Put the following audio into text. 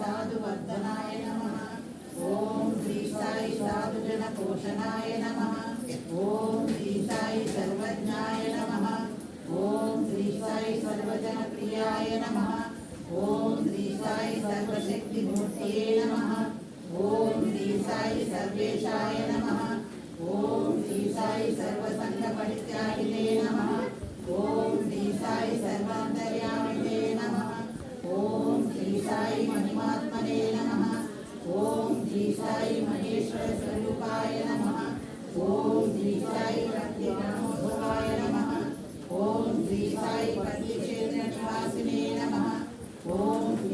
సాధువర్ధనాయ నమ. ఓం శ్రీ సాయి సాధుజన పోషణాయ నమ. ఓం శ్రీ సాయి సర్వజ్ఞాయ నమ. ఓం శ్రీ సాయి సర్వజన ప్రియాయ నమ. ఓం శ్రీ సాయి సర్వశక్తి మూర్తియే నమ. ఓం శ్రీ సాయి సర్వేశాయ నమ.